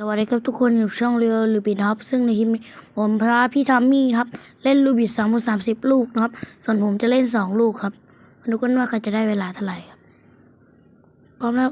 สวัสดีครับทุกคนอยู่ช่องเรือลูบิทครับซึ่งในคลิปนี้ผมพาพี่ทอมมี่ครับ เล่นลูบิทสามสามสิบลูกนะครับ ส่วนผมจะเล่นสองลูกครับมาดูกันว่าใครจะได้เวลาเท่าไหร่ครับ พร้อมแล้ว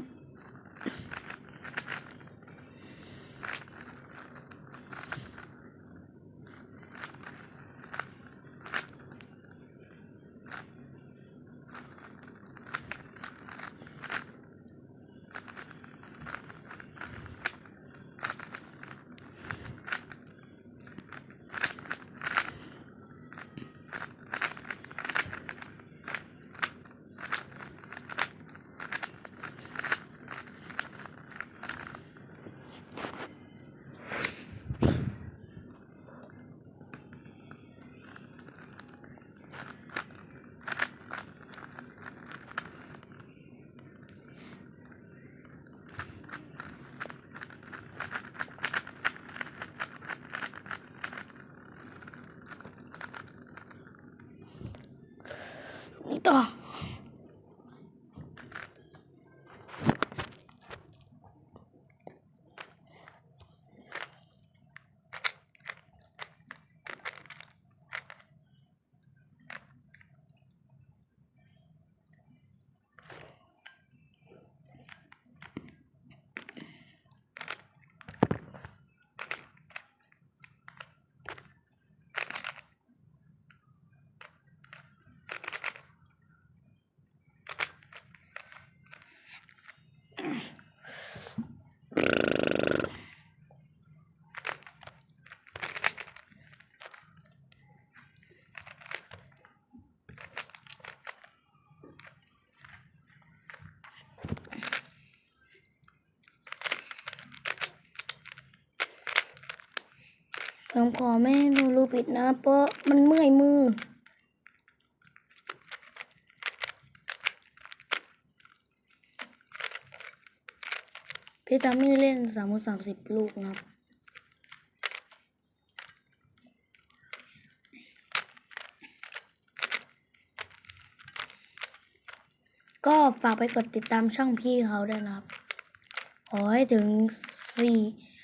นี่ ผมขอไม่ดูรูปิดนะ เพราะมันเมื่อยมือ พี่ทัมมี่เล่นสามสามสิบลูกนะครับก็ฝากไปกดติดตามช่องพี่เขาด้วยนะครับ ขอให้ถึงสี่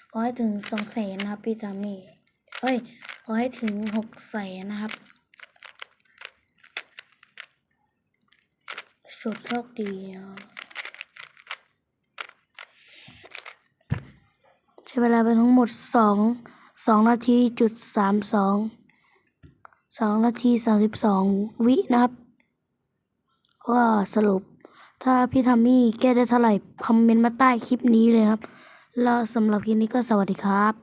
ขอให้ถึงสองแสนนะพี่ทามี่ เฮ้ย ขอให้ถึงหกแสนนะครับสุดโชคดีใช้เวลาไปทั้งหมดสองสองนาทีจุดสามสองสองนาทีสามสิบสองวินะครับก็สรุป ถ้าพี่ทัมมี่แก้ได้เท่าไหร่ คอมเมนต์มาใต้คลิปนี้เลยครับ แล้วสำหรับคลิปนี้ก็สวัสดีครับ